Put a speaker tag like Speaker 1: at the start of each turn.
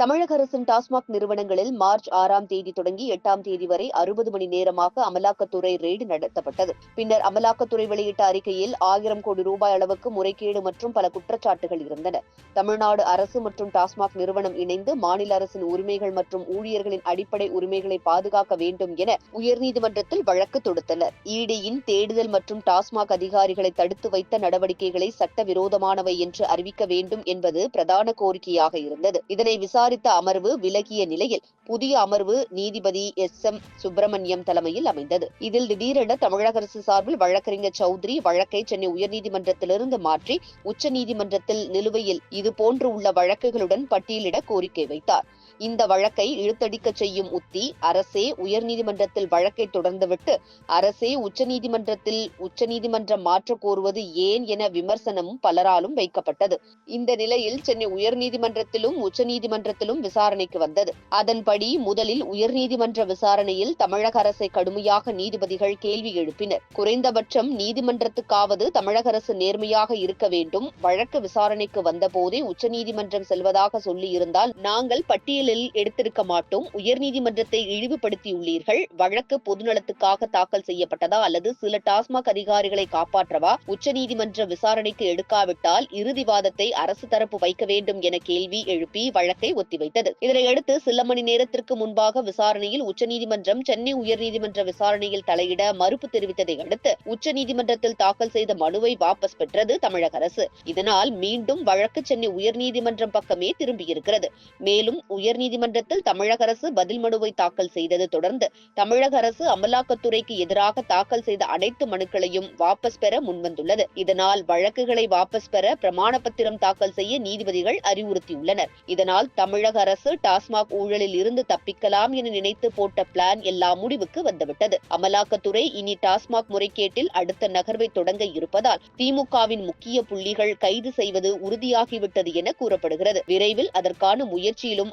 Speaker 1: தமிழக அரசின் டாஸ்மாக் நிறுவனங்களில் மார்ச் ஆறாம் தேதி தொடங்கி எட்டாம் தேதி வரை அறுபது மணி நேரமாக அமலாக்கத்துறை ரெய்டு நடத்தப்பட்டது. பின்னர் அமலாக்கத்துறை வெளியிட்ட அறிக்கையில் ஆயிரம் கோடி ரூபாய் அளவுக்கு முறைகேடு மற்றும் பல குற்றச்சாட்டுகள் இருந்தன. தமிழ்நாடு அரசு மற்றும் டாஸ்மாக் நிறுவனம் இணைந்து மாநில அரசின் உரிமைகள் மற்றும் ஊழியர்களின் அடிப்படை உரிமைகளை பாதுகாக்க வேண்டும் என உயர்நீதிமன்றத்தில் வழக்கு தொடுத்தனர். இடியின் தேடுதல் மற்றும் டாஸ்மாக் அதிகாரிகளை தடுத்து வைத்த நடவடிக்கைகளை சட்டவிரோதமானவை என்று அறிவிக்க வேண்டும் என்பது பிரதான கோரிக்கையாக இருந்தது. இதனை விசாரி விசாரித்த அமர்வு விலகிய நிலையில் புதிய அமர்வு நீதிபதி எஸ் எம் சுப்பிரமணியம் தலைமையில் அமைந்தது. இதில் திடீரென தமிழக அரசு சார்பில் வழக்கறிஞர் சௌத்ரி வழக்கை சென்னை உயர்நீதிமன்றத்திலிருந்து மாற்றி உச்சநீதிமன்றத்தில் நிலுவையில் இதுபோன்று உள்ள வழக்குகளுடன் பட்டியலிட கோரிக்கை வைத்தார். இந்த வழக்கை இழுத்தடிக்க செய்யும் உத்தி அரசே உயர்நீதிமன்றத்தில் வழக்கை தொடர்ந்துவிட்டு அரசே உச்சநீதிமன்றத்தில் உச்சநீதிமன்றம் மாற்ற கோருவது ஏன் என விமர்சனமும் பலராலும் வைக்கப்பட்டது. இந்த நிலையில் சென்னை உயர்நீதிமன்றத்திலும் உச்சநீதிமன்றத்திலும் விசாரணைக்கு வந்தது. அதன்படி முதலில் உயர்நீதிமன்ற விசாரணையில் தமிழக அரசை கடுமையாக நீதிபதிகள் கேள்வி எழுப்பினர். குறைந்தபட்சம் நீதிமன்றத்துக்காவது தமிழக அரசு நேர்மையாக இருக்க வேண்டும். வழக்கு விசாரணைக்கு வந்தபோதே உச்சநீதிமன்றம் செல்வதாக சொல்லியிருந்தால் நாங்கள் பட்டியலில் எடுத்திருக்க மாட்டோம். உயர்நீதிமன்றத்தை இழிவுபடுத்தியுள்ளீர்கள். வழக்கு பொதுநலத்துக்காக தாக்கல் செய்யப்பட்டதா? அல்லது சில டாஸ்மாக் அதிகாரிகளை காப்பாற்றவா? உச்சநீதிமன்ற விசாரணைக்கு எடுக்காவிட்டால் இறுதி வாதத்தை அரசு தரப்பு வைக்க வேண்டும் என கேள்வி எழுப்பி வழக்கை ஒத்திவைத்தது. இதனையடுத்து சில மணி நேரத்திற்கு முன்பாக விசாரணையில் உச்சநீதிமன்றம் சென்னை உயர்நீதிமன்ற விசாரணையில் தலையிட மறுப்பு தெரிவித்ததை அடுத்து உச்சநீதிமன்றத்தில் தாக்கல் செய்த மனுவை வாபஸ் பெற்றது தமிழக அரசு. இதனால் மீண்டும் வழக்கு சென்னை உயர்நீதிமன்றம் பக்கமே திரும்பியிருக்கிறது. மேலும் உயர் உயர்நீதிமன்றத்தில் தமிழக அரசு பதில் மனுவை தாக்கல் செய்தது தொடர்ந்து தமிழக அரசு அமலாக்கத்துறைக்கு எதிராக தாக்கல் செய்த அனைத்து மனுக்களையும் வாபஸ் பெற முன்வந்துள்ளது. இதனால் வழக்குகளை வாபஸ் பெற பிரமாண பத்திரம் தாக்கல் செய்ய நீதிபதிகள் அறிவுறுத்தியுள்ளனர். இதனால் தமிழக அரசு டாஸ்மாக் ஊழலில் இருந்து தப்பிக்கலாம் என நினைத்து போட்ட பிளான் எல்லாம் முடிவுக்கு வந்துவிட்டது. அமலாக்கத்துறை இனி டாஸ்மாக் முறைகேட்டில் அடுத்த நகர்வை தொடங்க இருப்பதால் திமுகவின் முக்கிய புள்ளிகள் கைது செய்வது உறுதியாகிவிட்டது என கூறப்படுகிறது. விரைவில் அதற்கான முயற்சியிலும்